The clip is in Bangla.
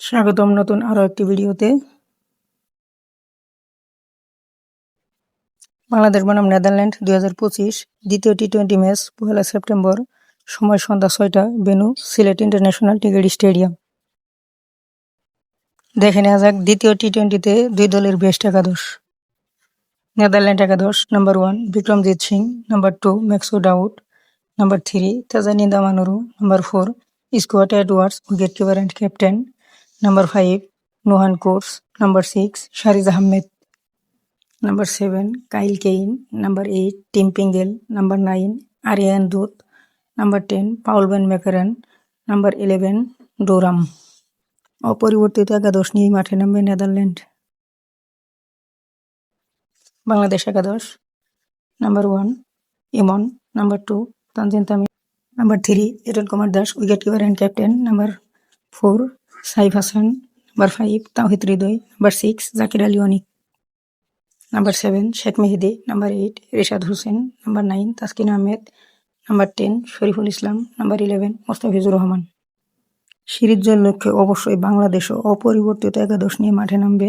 স্বাগতম নতুন আরও একটি ভিডিওতে। বাংলাদেশ বনাম নেদারল্যান্ড দুই হাজার পঁচিশ দ্বিতীয় টি টোয়েন্টি ম্যাচ পহেলা সেপ্টেম্বর, সময় সন্ধ্যা ছয়টা venue Sylhet international cricket stadium. দেখে নেওয়া যাক দ্বিতীয় টি টোয়েন্টিতে দুই দলের বেস্ট একাদশ। নেদারল্যান্ড একাদশ number one Vikramjit Singh number two Max O'Dowd number three তাজানিন্দা মানুরু number four Scott Edwards wicket keeper and captain number five Noah Croes number six Shariz Ahmad number seven Kyle Klein number eight Tim Pringle number nine Aryan Dutt number ten Paul van Meekeren number eleven ডোরাম অপরিবর্তিত একাদশ নিয়েই মাঠে নামবে নেদারল্যান্ড। বাংলাদেশ একাদশ। Number one Emon. Number two Tanzid Tamim. Number three Liton Kumar Das wicket keeper and captain number four Saif Hasan, number five Towhid Hridoy, number six Jaker Ali Anik, number seven Sheikh Mahedi, number eight Rishad Hossain, number nine Taskin Ahmed, number ten Shoriful Islam, number eleven Mustafizur Rahman. Series জয়ের লক্ষ্যে অবশ্যই বাংলাদেশও অপরিবর্তিত একাদশ নিয়ে মাঠে নামবে।